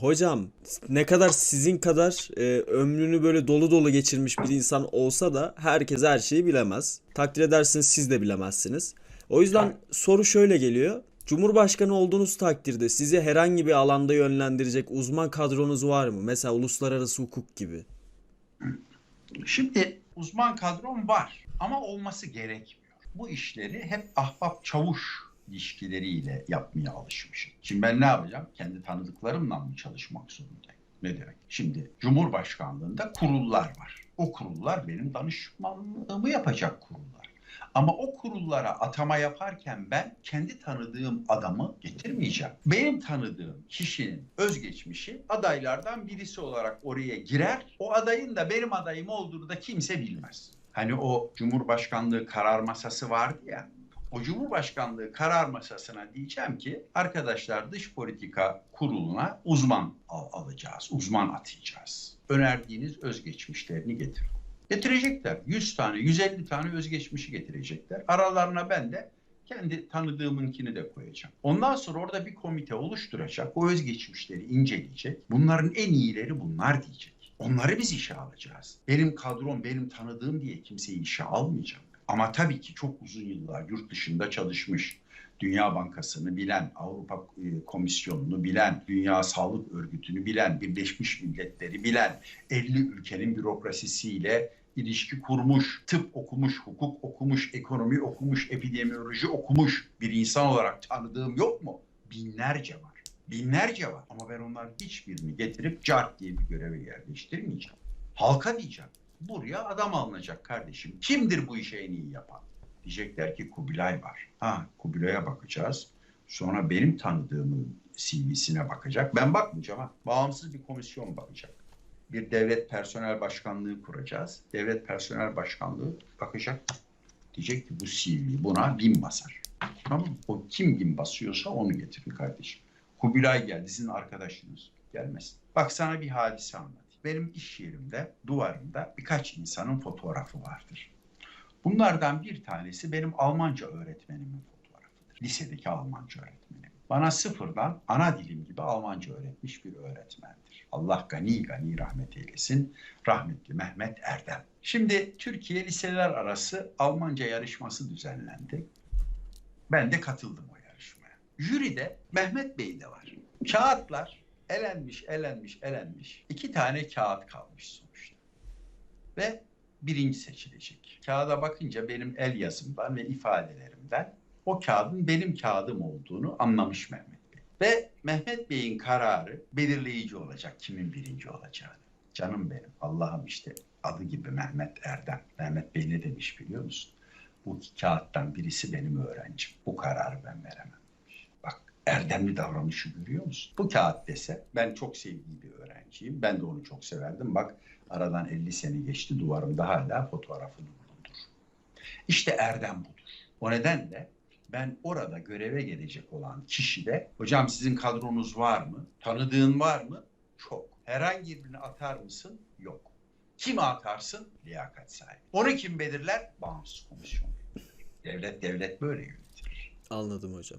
Hocam ne kadar sizin kadar e, ömrünü böyle dolu dolu geçirmiş bir insan olsa da herkes her şeyi bilemez. Takdir edersiniz siz de bilemezsiniz. O yüzden soru şöyle geliyor. Cumhurbaşkanı olduğunuz takdirde sizi herhangi bir alanda yönlendirecek uzman kadronuz var mı? Mesela uluslararası hukuk gibi. Şimdi uzman kadrom var ama olması gerekmiyor. Bu işleri hep ahbap çavuş ilişkileriyle yapmaya alışmışım. Şimdi ben ne yapacağım? Kendi tanıdıklarımla mı çalışmak zorundayım? Ne demek? Şimdi Cumhurbaşkanlığında kurullar var. O kurullar benim danışmanlığımı yapacak kurullar. Ama o kurullara atama yaparken ben kendi tanıdığım adamı getirmeyeceğim. Benim tanıdığım kişinin özgeçmişi adaylardan birisi olarak oraya girer. O adayın da benim adayım olduğunu da kimse bilmez. Hani o Cumhurbaşkanlığı karar masası vardı ya. O Cumhurbaşkanlığı karar masasına diyeceğim ki arkadaşlar dış politika kuruluna uzman al- alacağız, uzman atayacağız. Önerdiğiniz özgeçmişlerini getirin. Getirecekler. 100 tane, 150 tane özgeçmişi getirecekler. Aralarına ben de kendi tanıdığımınkini de koyacağım. Ondan sonra orada bir komite oluşturacak. O özgeçmişleri inceleyecek. Bunların en iyileri bunlar diyecek. Onları biz işe alacağız. Benim kadrom, benim tanıdığım diye kimseyi işe almayacağım. Ama tabii ki çok uzun yıllar yurt dışında çalışmış, Dünya Bankası'nı bilen, Avrupa e, Komisyonu'nu bilen, Dünya Sağlık Örgütü'nü bilen, Birleşmiş Milletleri bilen, 50 ülkenin bürokrasisiyle ilişki kurmuş, tıp okumuş, hukuk okumuş, ekonomi okumuş, epidemioloji okumuş bir insan olarak tanıdığım yok mu? Binlerce var. Binlerce var. Ama ben onların hiçbirini getirip cart diye bir göreve yerleştirmeyeceğim. Halka diyeceğim. Buraya adam alınacak kardeşim. Kimdir bu işi en iyi yapan? Diyecekler ki Kubilay var. Ha Kubilay'a bakacağız. Sonra benim tanıdığımın CV'sine bakacak. Ben bakmayacağım ha. Bağımsız bir komisyon bakacak. Bir devlet personel başkanlığı kuracağız. Devlet personel başkanlığı bakacak. Diyecek ki bu CV buna bin basar. Tamam mı? O kim bin basıyorsa onu getirin kardeşim. Kubilay geldi sizin arkadaşınız. Gelmesin. Bak sana bir hadise anlatayım. Benim iş yerimde duvarımda birkaç insanın fotoğrafı vardır. Bunlardan bir tanesi benim Almanca öğretmenimin fotoğrafıdır. Lisedeki Almanca öğretmenim. Bana sıfırdan ana dilim gibi Almanca öğretmiş bir öğretmendir. Allah gani gani rahmet eylesin. Rahmetli Mehmet Erdem. Şimdi Türkiye liseler arası Almanca yarışması düzenlendi. Ben de katıldım o yarışmaya. Jüride Mehmet Bey de var. Kağıtlar elenmiş, elenmiş, elenmiş. İki tane kağıt kalmış sonuçta. Ve birinci seçilecek. Kağıda bakınca benim el yazımdan ve ifadelerimden o kağıdın benim kağıdım olduğunu anlamış Mehmet Bey. Ve Mehmet Bey'in kararı belirleyici olacak kimin birinci olacağını. Canım benim Allah'ım işte adı gibi Mehmet Erdem. Mehmet Bey ne demiş biliyor musun? Bu iki kağıttan birisi benim öğrencim. Bu kararı ben veremem. Erdemli davranışı görüyor musun? Bu kağıt dese ben çok sevdiği bir öğrenciyim. Ben de onu çok severdim. Bak aradan 50 sene geçti duvarımda hala fotoğrafını bulundur. İşte erdem budur. O nedenle ben orada göreve gelecek olan kişi de hocam sizin kadronuz var mı? Tanıdığın var mı? Çok. Herhangi birini atar mısın? Yok. Kimi atarsın? Liyakat sahibi. Onu kim belirler? Bağımsız komisyon. Devlet devlet böyle yönetir. Anladım hocam.